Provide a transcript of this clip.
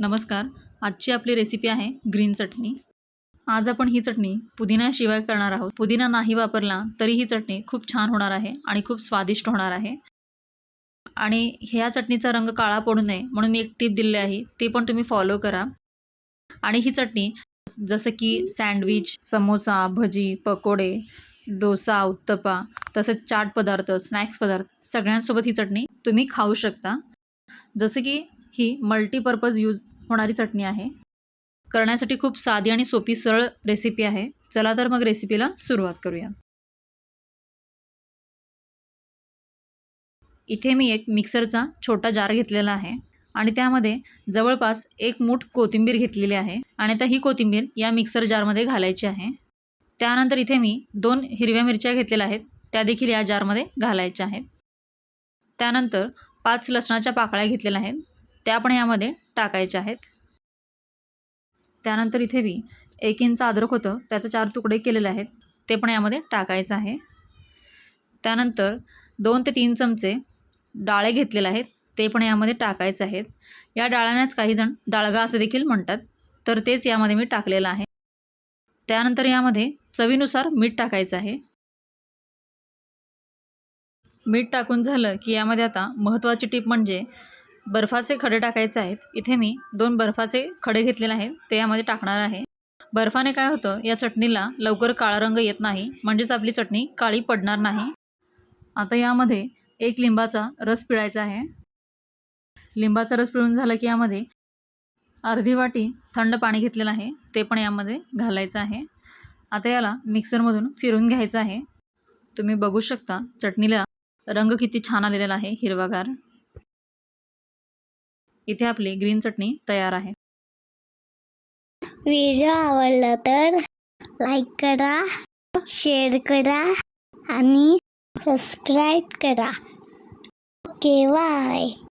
नमस्कार. आजची आपली रेसिपी आहे ग्रीन चटणी. आज आपण ही चटणी पुदिन्याशिवाय करणार आहोत. पुदिना नाही वापरला तरी ही चटणी खूप छान होणार आहे आणि खूप स्वादिष्ट होणार आहे. आणि ह्या चटणीचा रंग काळा पडू नये म्हणून मी एक टिप दिली आहे. ते पण तुम्ही फॉलो करा. आणि ही चटणी जसं की सँडविच समोसा भजी पकोडे डोसा उत्तपा तसेच चाट पदार्थ स्नॅक्स पदार्थ सगळ्यांसोबत ही चटणी तुम्ही खाऊ शकता. जसं की ही मल्टीपर्पज यूज होणारी चटणी आहे. करण्यासाठी खूप साधी आणि सोपी सरळ रेसिपी आहे. चला तर मग रेसिपीला सुरुवात करूया. इथे मी एक मिक्सरचा छोटा जार घेतलेला आहे आणि त्यामध्ये जवळपास एक मूठ कोथिंबीर घेतलेली आहे आणि आता ही कोथिंबीर या मिक्सर जारमध्ये घालायची आहे. त्यानंतर इथे मी दोन हिरव्या मिरच्या घेतलेल्या आहेत. त्या देखील या जारमध्ये घालायच्या आहेत. त्यानंतर पाच लसणाच्या पाकळ्या घेतलेल्या आहेत. त्या पण यामध्ये टाकायच्या आहेत. त्यानंतर इथे मी एक इंच अद्रक होतं. त्याचे चार तुकडे केलेले आहेत. ते पण यामध्ये टाकायचं आहे. त्यानंतर दोन ते तीन चमचे डाळे घेतलेले आहेत. ते पण यामध्ये टाकायचे आहेत. या डाळ्यांनाच काहीजण डाळगा असे देखील म्हणतात. तर तेच यामध्ये मी टाकलेलं आहे. त्यानंतर यामध्ये चवीनुसार मीठ टाकायचं आहे. मीठ टाकून झालं की यामध्ये आता महत्त्वाची टीप म्हणजे बर्फाचे खडे टाकायचे आहेत. इथे मी दोन बर्फाचे खडे घेतलेले आहेत. ते यामध्ये टाकणार आहे. बर्फाने काय होतं या चटणीला लवकर काळा रंग येत नाही. म्हणजेच आपली चटणी काळी पडणार नाही. आता यामध्ये एक लिंबाचा रस पिळायचा आहे. लिंबाचा रस पिळून झाला की यामध्ये अर्धी वाटी थंड पाणी घेतलेलं आहे. ते पण यामध्ये घालायचं आहे. आता याला मिक्सरमधून फिरून घ्यायचं आहे. तुम्ही बघू शकता चटणीला रंग किती छान आलेला आहे हिरवागार. इथे आपली ग्रीन चटणी तयार आहे. व्हिडिओ आवडला तर लाईक करा शेअर करा आणि सबस्क्राईब करा. Okay bye.